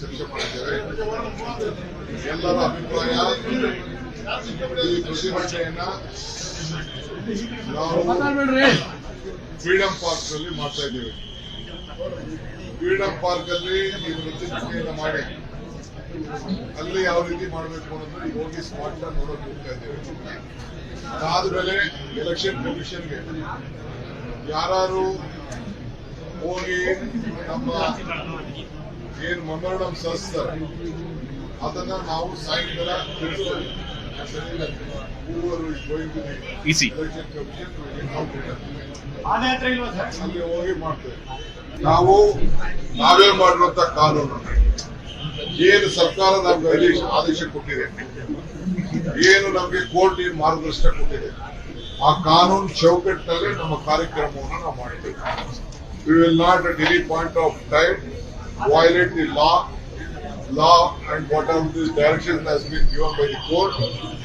ಮಾಡಿದ್ದೇವೆ ಎಲ್ಲರ ಅಭಿಪ್ರಾಯ ಈ ಪ್ರತಿಭಟನೆಯನ್ನ ನಾವು ಫ್ರೀಡಂ ಪಾರ್ಕ್ ಅಲ್ಲಿ ಮಾಡ್ತಾ ಇದ್ದೇವೆ. ಫ್ರೀಡಂ ಪಾರ್ಕ್ ಅಲ್ಲಿ ಈ ಪ್ರತಿಭಟನೆಯನ್ನ ಮಾಡಿ. ಅಲ್ಲಿ ಯಾವ ರೀತಿ ಮಾಡಬೇಕು ಅನ್ನೋದು ಈ ಹೋಗಿ ಸ್ಪಾಟ್ ನೋಡೋಕೆ ಹೋಗ್ತಾ ಇದ್ದೇವೆ. ಅದಾದ್ಮೇಲೆ ಎಲೆಕ್ಷನ್ ಕಮಿಷನ್ಗೆ ಯಾರು ಹೋಗಿ ನಮ್ಮ ಏನ್ ಮೆಮೊರಡಮ್ ಸಲ್ಲಿಸ್ತಾರೆ ಅದನ್ನ ನಾವು ಸಾಯಂಕಾಲ ತಿಳಿಸ್ತೇವೆ ಅಲ್ಲಿ ಹೋಗಿ ಮಾಡ್ತೇವೆ. ನಾವು ನಾವೇ ಮಾಡಿರುವಂತ ಕಾನೂನು. ಏನು ಸರ್ಕಾರ ನಮ್ಗೆ ಆದೇಶ ಕೊಟ್ಟಿದೆ. ಏನು ನಮ್ಗೆ ಕೋರ್ಟ್ ಏನು ಮಾರ್ಗದರ್ಶನ ಕೊಟ್ಟಿದೆ. ಆ ಕಾನೂನು ಚೌಕಟ್ಟಿನಲ್ಲಿ ನಮ್ಮ ಕಾರ್ಯಕ್ರಮವನ್ನು ನಾವು ಮಾಡ್ತೇವೆ. We will not at any point of time violate the law law and whatever the direction has been given by the court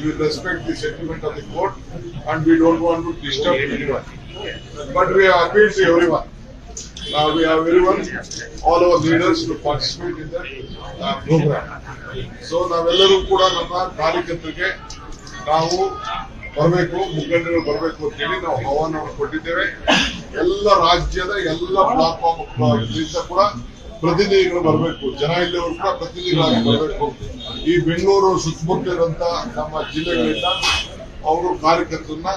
we respect the sentiment of the court and we don't want to disturb anyone but we have appealed to everyone now we have everyone all our leaders to participate in that uh, program so ನಾವೆಲ್ಲರೂ ಕೂಡ ನಮ್ಮ ಕಾರ್ಯಕರ್ತರಿಗೆ ನಾವು ಬರಬೇಕು ಮುಖಂಡರು ಬರಬೇಕು ಅಂತೇಳಿ ನಾವು ಆಹ್ವಾನವನ್ನು ಕೊಟ್ಟಿದ್ದೇವೆ ಎಲ್ಲ ರಾಜ್ಯದ ಎಲ್ಲ ಪ್ಲಾಟ್ಫಾರ್ಮ್ ಕೂಡ ಪ್ರತಿನಿಧಿಗಳು ಬರಬೇಕು. ಜನ ಇಲ್ಲವರು ಕೂಡ ಪ್ರತಿನಿಧಿಗಳಾಗಿ ಬರಬೇಕು. ಈ ಬೆಂಗಳೂರು ಸುತ್ತಮುತ್ತ ಇರುವಂತ ನಮ್ಮ ಜಿಲ್ಲೆಗಳಿಂದ ಅವರು ಕಾರ್ಯಕರ್ತರನ್ನ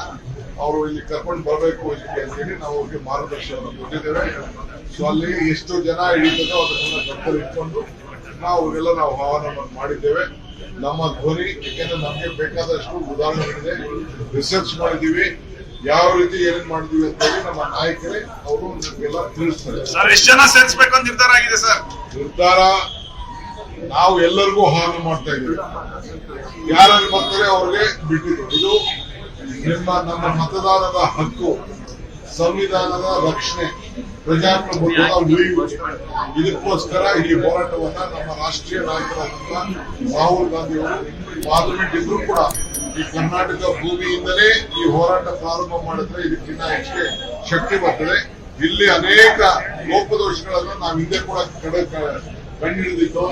ಅವರು ಇಲ್ಲಿ ಕರ್ಕೊಂಡು ಬರಬೇಕು ಇದಕ್ಕೆ ಅಂತೇಳಿ ನಾವು ಅವ್ರಿಗೆ ಮಾರ್ಗದರ್ಶನವನ್ನು ಕೊಟ್ಟಿದ್ದೇವೆ. ಸೊ ಅಲ್ಲಿ ಎಷ್ಟು ಜನ ಹಿಡಿತದೋ ಅದನ್ನೆಲ್ಲ ಗಮನದಲ್ಲಿ ಇಟ್ಕೊಂಡು ನಾವು ಅವರೆಲ್ಲ ನಾವು ಆಹ್ವಾನವನ್ನು ಮಾಡಿದ್ದೇವೆ. ನಮ್ಮ ಧ್ವನಿ ಯಾಕೆಂದ್ರೆ ನಮಗೆ ಬೇಕಾದಷ್ಟು ಉದಾಹರಣೆಗಳಿದೆ. ರಿಸರ್ಚ್ ಮಾಡಿದೀವಿ ಯಾವ ರೀತಿ ಏನ್ ಮಾಡಿದೀವಿ ಅಂತ ಹೇಳಿ ನಮ್ಮ ನಾಯಕರೇ ಅವರು ನಮಗೆಲ್ಲ ತಿಳಿಸ್ತಾರೆ. ಸರ್ ಎಷ್ಟು ಜನ ಸೇರಿಸಬೇಕು ಅಂತ ನಿರ್ಧಾರ ಆಗಿದೆ ಸರ್? ನಿರ್ಧಾರ ನಾವು ಎಲ್ಲರಿಗೂ ಹಾನು ಮಾಡ್ತಾ ಇದ್ದೀವಿ. ಯಾರು ಬರ್ತಾರೆ ಅವ್ರಿಗೆ ಬಿಟ್ಟಿದ್ದು. ಇದು ನಿಮ್ಮ ನಮ್ಮ ಮತದಾನದ ಹಕ್ಕು ಸಂವಿಧಾನದ ರಕ್ಷಣೆ ಪ್ರಜಾಪ್ರಭುತ್ವದ ಉಳಿವು. ಇದಕ್ಕೋಸ್ಕರ ಈ ಹೋರಾಟವನ್ನ ನಮ್ಮ ರಾಷ್ಟ್ರೀಯ ನಾಯಕರಾದಂತಹ ರಾಹುಲ್ ಗಾಂಧಿ ಅವರು ಪಾರ್ಲಿಮೆಂಟ್ ಇದ್ರು ಕೂಡ ಈ ಕರ್ನಾಟಕ ಭೂಮಿಯಿಂದಲೇ ಈ ಹೋರಾಟ ಪ್ರಾರಂಭ ಮಾಡಿದ್ರೆ ಇದಕ್ಕಿಂತ ಹೆಚ್ಚಿಗೆ ಶಕ್ತಿ ಬರ್ತದೆ. ಇಲ್ಲಿ ಅನೇಕ ಲೋಪದೋಷಗಳನ್ನು ನಾವು ಹಿಂದೆ ಕೂಡ ಕಡೆ ಕಂಡುಹಿಡಿದಿದ್ದು.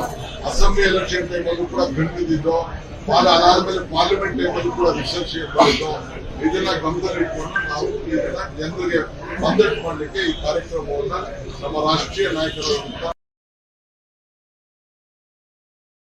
ಅಸೆಂಬ್ಲಿ ಎಲೆಕ್ಷನ್ ಟೈಮಲ್ಲೂ ಕೂಡ ಕಂಡುಹಿಡಿದಿದ್ದು. ಅದಾದ ಮೇಲೆ ಪಾರ್ಲಿಮೆಂಟ್ ಟೈಮಲ್ಲೂ ಕೂಡ ರಿಸರ್ಚ್ ಮಾಡಿದ್ದು ಇದನ್ನ ಗಮನದಲ್ಲಿಟ್ಕೊಂಡು ನಾವು ಇದನ್ನ ಜನರಿಗೆ ಮಂದಟ್ಟು ಮಾಡಲಿಕ್ಕೆ ಈ ಕಾರ್ಯಕ್ರಮವನ್ನ ನಮ್ಮ ರಾಷ್ಟ್ರೀಯ ನಾಯಕರಾದಂತಹ